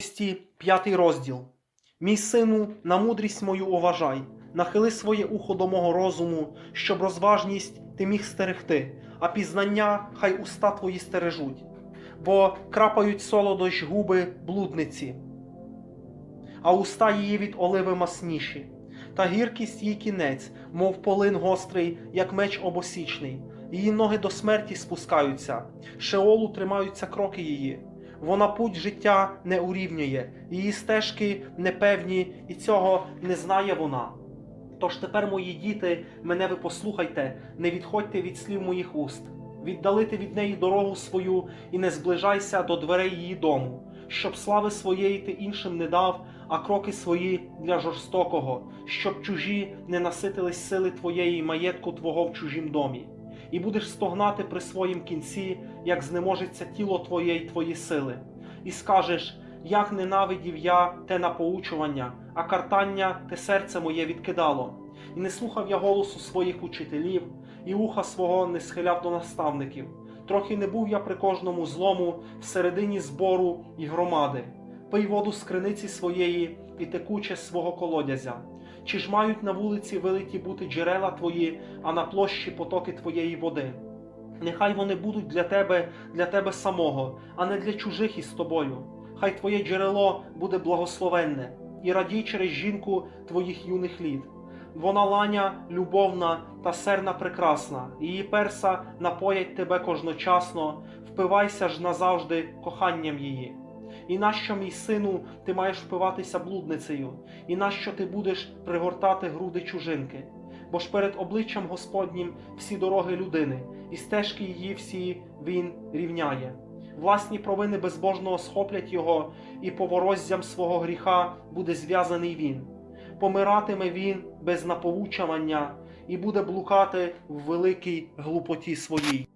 Сті, п'ятий розділ. Мій сину, на мудрість мою уважай, нахили своє ухо до мого розуму, щоб розважність ти міг стерегти, а пізнання хай уста твої стережуть, бо крапають солодощ губи блудниці, а уста її від оливи масніші, та гіркість її кінець, мов полин гострий, як меч обосічний. Її ноги до смерті спускаються, шеолу тримаються кроки її. Вона путь життя не урівнює, її стежки непевні, і цього не знає вона. Тож тепер, мої діти, мене ви послухайте, не відходьте від слів моїх уст, віддалити від неї дорогу свою і не зближайся до дверей її дому, щоб слави своєї ти іншим не дав, а кроки свої для жорстокого, щоб чужі не наситились сили твоєї і маєтку твого в чужім домі і будеш стогнати при своїм кінці, як знеможеться тіло твоє й твої сили, і скажеш, як ненавидів я те напоучування, а картання те серце моє відкидало, і не слухав я голосу своїх учителів, і уха свого не схиляв до наставників. Трохи не був я при кожному злому всередині збору і громади. Пий воду з криниці своєї і текуче свого колодязя. Чи ж мають на вулиці вилиті бути джерела твої, а на площі потоки твоєї води? Нехай вони будуть для тебе, для тебе самого, а не для чужих із тобою. Хай твоє джерело буде благословенне, і радій через жінку твоїх юних літ. Вона ланя любовна та серна прекрасна, її перса напоять тебе кожночасно, впивайся ж назавжди коханням її. І нащо, мій сину, ти маєш впиватися блудницею, і нащо ти будеш пригортати груди чужинки? Бо ж перед обличчям Господнім всі дороги людини, і стежки її всі він рівняє. Власні провини безбожного схоплять його, і повороззям свого гріха буде зв'язаний він. Помиратиме він без наповучування і буде блукати в великій глупоті своїй.